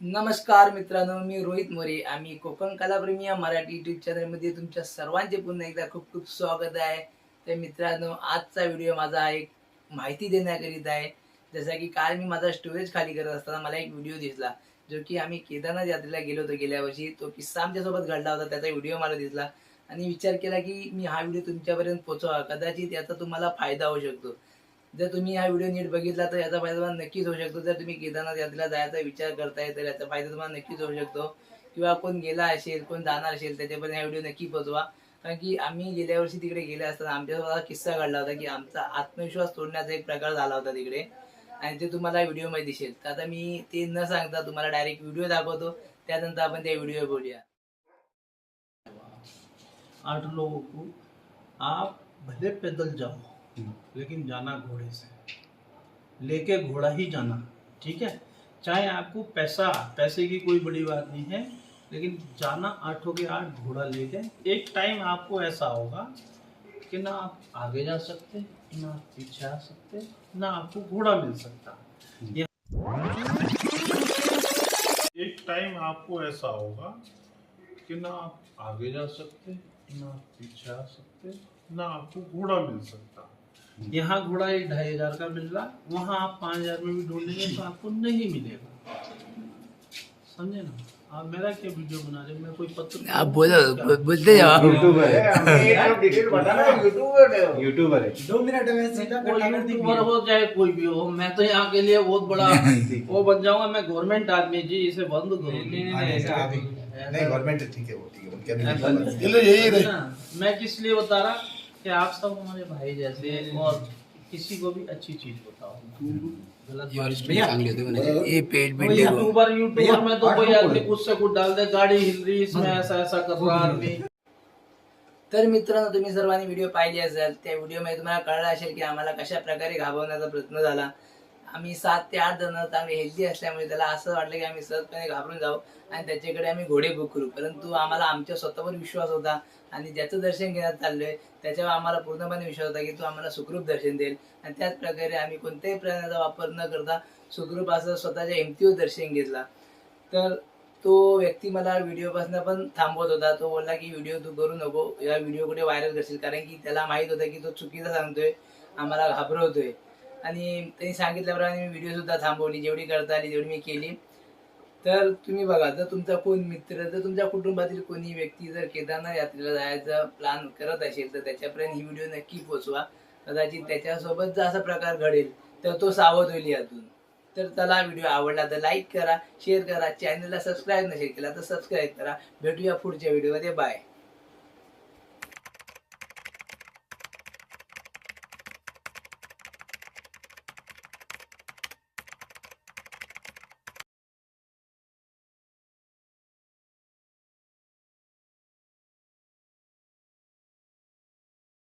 नमस्कार मित्रांनो मी रोहित मोरे. आम्ही कोकण कलाप्रेमी या मराठी युट्यूब चॅनलमध्ये तुमच्या सर्वांचे पुन्हा एकदा खूप खूप स्वागत आहे. तर मित्रांनो आजचा व्हिडिओ माझा एक माहिती देण्याकरिता आहे. जसा की काल मी माझा स्टोरेज खाली करत असताना मला एक व्हिडिओ दिसला जो की आम्ही केदारनाथ यात्रेला गेलो होतो गेल्या वर्षी. तो किस्सा आमच्यासोबत घडला होता त्याचा व्हिडिओ मला दिसला. आणि विचार केला की मी हा व्हिडिओ तुमच्यापर्यंत पोहोचवा कदाचित याचा तुम्हाला फायदा होऊ शकतो. जर तुम्ही हा व्हिडिओ नीट बघितला तर याचा फायदा तुम्हाला नक्कीच होऊ शकतो. जर तुम्ही केदारनाथ यात्रेला जायचा विचार करताय तर याचा फायदा तुम्हाला नक्कीच होऊ शकतो. किंवा कोण गेला असेल कोण जाणार असेल त्याच्यापर्यंत हा व्हिडिओ नक्की पोहोचवा. कारण की आम्ही गेल्या वर्षी तिकडे गेले असताना आमच्यासोबत किस्सा घडला होता की आमचा आत्मविश्वास तोडण्याचा एक प्रकार झाला होता तिकडे. आणि ते तुम्हाला व्हिडिओमध्ये दिसेल. तर आता मी ते न सांगता तुम्हाला डायरेक्ट व्हिडिओ दाखवतो. त्यानंतर आपण त्या व्हिडिओ बोलूया आठ लोगों को आप भले पैदल जाओ। लेकिन जाना घोड़े से। लेके घोड़ा ही जाना, ठीक है? चाहे आपको पैसा, पैसे की कोई बड़ी बात नहीं है, लेकिन जाना आठों के आठ घोड़ा लेके, एक टाइम आपको ऐसा होगा कि ना आप आगे जा सकते, ना आप पीछे आ सकते, ना आपको घोड़ा मिल सकता। एक टाइम आपको ऐसा होगा कि ना आप आगे जा सकते, ना आप पीछे आ सकते, ना आपको घोड़ा मिल सकता। यहाँ घोड़ा एक ढाई हज़ार का मिल रहा वहाँ आप पाँच हज़ार में भी ढूंढेंगे तो आपको नहीं मिलेगा। समझे ना? आप मेरा क्या वीडियो बना रहे हो? मैं कोई पत्र आप बोलो बोलते जाओ। यूट्यूबर है। यूट्यूबर है। यूट्यूबर है। दो मिनट में सीधा कोई यूट्यूबर हो भी हो मैं तो यहाँ के लिए बहुत बड़ा वो बन जाऊँगा मैं गवर्नमेंट आदमी जी इसे बंद करो नहीं गवर्नमेंट ठीक है वो ठीक है है? मैं किस लिए बता रहा? कि आप सब हमारे भाई जैसे और किसी को भी अच्छी चीज बताओ। ये पेट यूट्यूबर यूट्यूबर में तो कोई आदमी कुछ से कुछ डाल दे गाड़ी हिल रही इसमें ऐसा ऐसा कर रहा आदमी। तर मित्रांनो तुम्ही सर्वांनी व्हिडिओ पाहिली असेल त्या व्हिडिओमध्ये तुम्हाला कळलं असेल की आम्हाला कशा प्रकारे घाबरवण्याचा प्रयत्न झाला. आम्ही सात ते आठ जण चांगले हेल्दी असल्यामुळे त्याला असं वाटलं की आम्ही सहजपणे घाबरून जाऊ आणि त्याच्याकडे आम्ही घोडे बुक करू. परंतु आम्हाला आमच्या स्वतःवर विश्वास होता आणि ज्याचं दर्शन घेण्यात चाललोय त्याच्यावर आम्हाला पूर्णपणे विश्वास होता की तो आम्हाला सुखरूप दर्शन देईल. आणि त्याच प्रकारे आम्ही कोणत्याही प्राण्याचा वापर न करता सुखरूप असं स्वतःच्या हिमतीवर दर्शन घेतला. तर तो व्यक्ती मला व्हिडिओपासून पण थांबवत होता. तो बोलला की व्हिडिओ तू करू नको या व्हिडिओ कुठे व्हायरल करशील? कारण की त्याला माहीत होतं की तो चुकीचा सांगतोय आम्हाला घाबरवतोय. आणि त्यांनी सांगितल्याप्रमाणे मी व्हिडिओ सुद्धा थांबवली. जेवढी करता आली तेवढी मी केली. तर तुम्ही बघा जर तुमचा कोण मित्र जर तुमच्या कुटुंबातील कोणी व्यक्ती जर केदारनाथ यात्रेला जायचा प्लॅन करत असेल तर त्याच्यापर्यंत ही व्हिडिओ नक्की पोचवा. कदाचित त्याच्यासोबत जर असा प्रकार घडेल तर तो सावध होईल यातून. तर त्याला व्हिडिओ आवडला तर लाईक करा शेअर करा. चॅनलला सबस्क्राईब नसेल केला तर सबस्क्राईब करा. भेटूया पुढच्या व्हिडिओमध्ये बाय